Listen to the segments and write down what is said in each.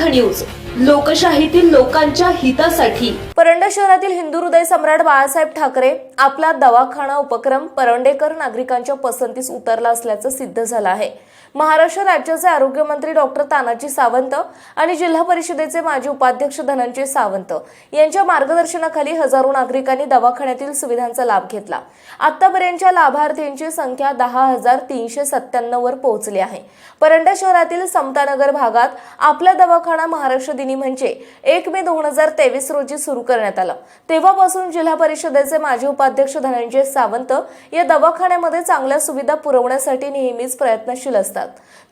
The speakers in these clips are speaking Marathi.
न्यूज लोकशाहीतील लोकांच्या हितासाठी. परंडा शहरातील हिंदू हृदय सम्राट बाळासाहेब ठाकरे आपला दवाखाना उपक्रम परंडेकर नागरिकांच्या पसंतीस उतरला असल्याचं सिद्ध झालं आहे. महाराष्ट्र राज्याचे आरोग्यमंत्री डॉक्टर तानाजी सावंत आणि जिल्हा परिषदेचे माजी उपाध्यक्ष धनंजय सावंत यांच्या मार्गदर्शनाखाली हजारो नागरिकांनी दवाखान्यातील सुविधांचा लाभ घेतला. आतापर्यंतच्या लाभार्थींची संख्या दहा हजार तीनशे सत्त्याण्णव वर पोहोचली आहे. परंडा शहरातील समतानगर भागात आपला दवाखाना महाराष्ट्र दिनी म्हणजे एक मे दोन हजार तेवीस रोजी सुरू करण्यात आलं. तेव्हापासून जिल्हा परिषदेचे माजी उपाध्यक्ष धनंजय सावंत या दवाखान्यामध्ये चांगल्या सुविधा पुरवण्यासाठी नेहमीच प्रयत्नशील असतात.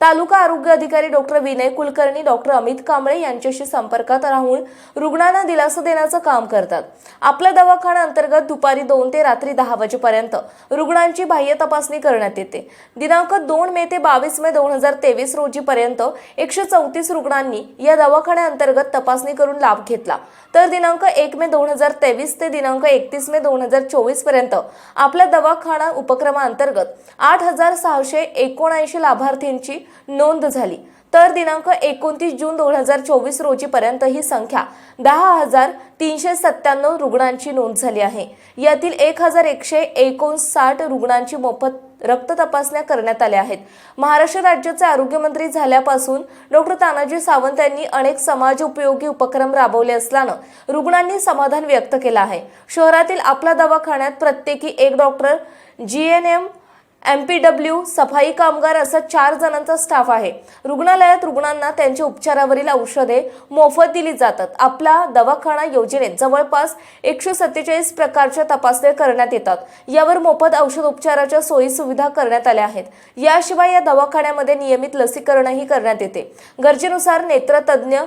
तालुका आरोग्य अधिकारी डॉक्टर विनय कुलकर्णी डॉक्टर अमित कांबळे यांच्याशी संपर्कात राहून रुग्णांना दिलासा देण्याचं काम करतात. आपल्या दवाखाना अंतर्गत दुपारी दोन ते रात्री दहा वाजेपर्यंत रुग्णांची बाह्य तपासणी करण्यात येते. दिनांक दोन मे ते बावीस मे दोन हजार तेवीस रोजी पर्यंत एकशे चौतीस रुग्णांनी या दवाखान्याअंतर्गत तपासणी करून लाभ घेतला. तर दिनांक एक मे दोन हजार तेवीस ते दिनांक एकतीस मे दोन हजार चोवीसपर्यंत आपल्या दवाखाना उपक्रमाअंतर्गत आठ हजार सहाशे एकोणऐंशी लाभार्थी लाभार्थींची नोंद झाली. तर दिनांक एकोणतीस जून दोन हजार चोवीस रोजीपर्यंत ही संख्या दहा हजार तीनशे सत्त्याण्णव रुग्णांची नोंद झाली आहे. यातील एक हजार एकशे एकोणसाठ रुग्णांची मोफत रक्त तपासण्या करण्यात आल्या आहेत. महाराष्ट्र राज्याचे आरोग्यमंत्री झाल्यापासून डॉक्टर तानाजी सावंत यांनी अनेक समाज उपयोगी उपक्रम राबवले असल्यानं रुग्णांनी समाधान व्यक्त केलं आहे. शहरातील आपला दवाखान्यात प्रत्येकी एक doctor G N M M P W सफाई कामगार असा चार जणांचा स्टाफ आहे. रुग्णालयात रुग्णांना त्यांच्या उपचारावरील औषधे मोफत दिली जातात. आपला दवाखाना योजनेत जवळपास एकशे सत्तेचाळीस प्रकारच्या तपासण्या करण्यात येतात. यावर मोफत औषध उपचाराच्या सोयी सुविधा करण्यात आल्या आहेत. याशिवाय या दवाखान्यामध्ये नियमित लसीकरणही करण्यात येते. गरजेनुसार नेत्रतज्ज्ञ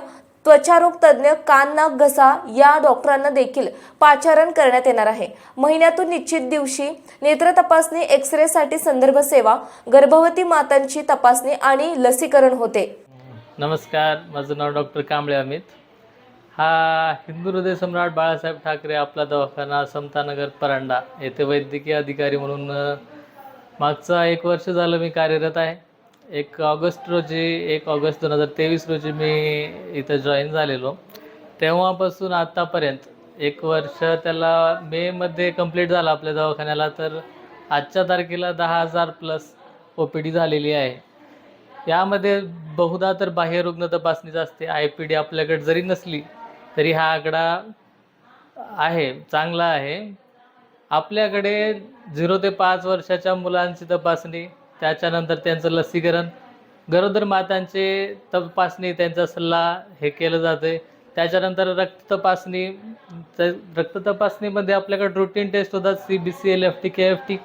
त्वचारोग तज्ज्ञ कान नाक घसा या डॉक्टरांना देखील पाचारण करण्यात येणार आहे. महिन्यातून निश्चित दिवशी नेत्र तपासणी एक्ससाठी संदर्भ सेवा गर्भवती मातांची तपासणी आणि लसीकरण होते. नमस्कार माझं नाव डॉक्टर कांबळे अमित. हा हिंदू हृदय सम्राट बाळासाहेब ठाकरे आपला दवाखाना समतानगर परांडा येथे वैद्यकीय अधिकारी म्हणून मागचं एक वर्ष झालं मी कार्यरत आहे. एक ऑगस्ट रोजी एक ऑगस्ट दोन हजार तेवीस रोजी मी इथं जॉईन झालेलो. तेव्हापासून आत्तापर्यंत एक वर्ष त्याला मेमध्ये कंप्लीट झालं आपल्या दवाखान्याला तर आजच्या तारखेला दहा हजार प्लस ओ पी डी झालेली आहे. यामध्ये बहुधा तर बाह्य रुग्ण तपासणीच असते. आय पी डी आपल्याकडे जरी नसली तरी हा आकडा आहे चांगला आहे. आपल्याकडे झिरो ते पाच वर्षाच्या मुलांची तपासणी त्याच्यानंतर त्यांचं लसीकरण गरोदर मातांचे तपासणी त्यांचा सल्ला हे केलं जाते त्याच्यानंतर रक्त तपासणी तर रक्त तपासणीमध्ये आपल्याकडे रुटीन टेस्ट होतात C B C L F T K F T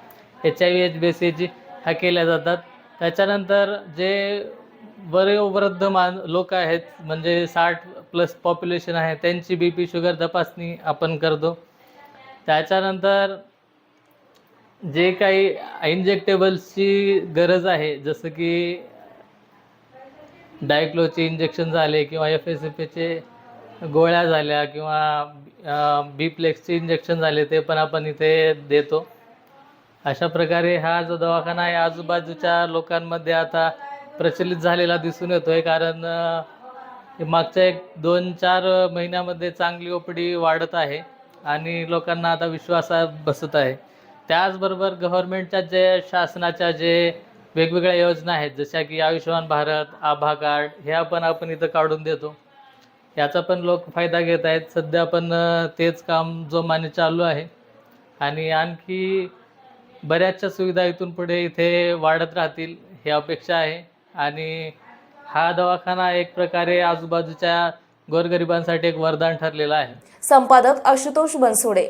H I V H B C G ह्या केल्या जातात. त्याच्यानंतर जे वयोवृद्ध मान लोक आहेत म्हणजे साठ प्लस पॉप्युलेशन आहे त्यांची बी पी शुगर तपासणी आपण करतो. त्याच्यानंतर जे काही इंजेक्टेबल्सची गरज आहे जसं की डायक्लोचे इंजेक्शन झाले किंवा एफ एस एफ एचे गोळ्या झाल्या किंवा बी प्लेक्सचे इंजेक्शन झाले ते पण आपण इथे देतो. अशा प्रकारे हा जो दवाखाना आहे आजूबाजूच्या लोकांमध्ये आता प्रचलित झालेला दिसून येतोय कारण मागच्या एक दोन चार महिन्यामध्ये चांगली ओपडी वाढत आहे आणि लोकांना आता विश्वासात बसत आहे. त्याचबरोबर गव्हर्नमेंटच्या जे शासनाच्या जे वेगवेगळ्या योजना आहेत जशा की आयुष्यमान भारत आभा कार्ड ह्या पण आपण इथं काढून देतो. याचा पण लोक फायदा घेत आहेत. सध्या पण तेच काम जोमाने चालू आहे. आणि आणखी बऱ्याचशा सुविधा इथून पुढे इथे वाढत राहतील ही अपेक्षा आहे. आणि हा दवाखाना एक प्रकारे आजूबाजूच्या गोरगरिबांसाठी एक वरदान ठरलेला आहे. संपादक आशुतोष बनसोडे.